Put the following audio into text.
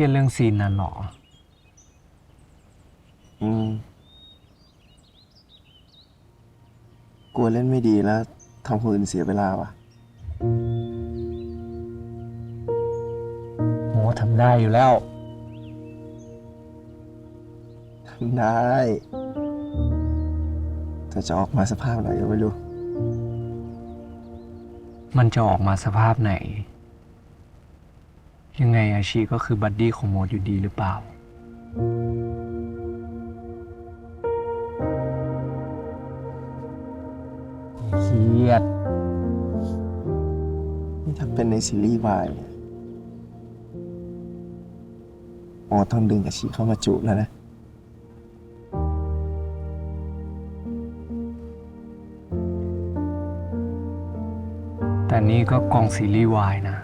รียดเรื่องซีนนั้นเหรอ อืม กลัวเล่นไม่ดีแล้วทำคนอื่นเสียเวลาว่ะ โหทำได้อยู่แล้ว ได้ แต่จะออกมาสภาพไหนก็ไม่รู้ มันจะออกมาสภาพไหน ยังไงอาชีก็คือบัดดี้ของโมดอยู่ดีหรือเปล่า เครียด นี่ถ้าเป็นในซีรีส์วายเนี่ยโอต้องดึงอาชีเข้ามาจูบแล้วนะ แต่นี่ก็กองซีรีส์วายนะ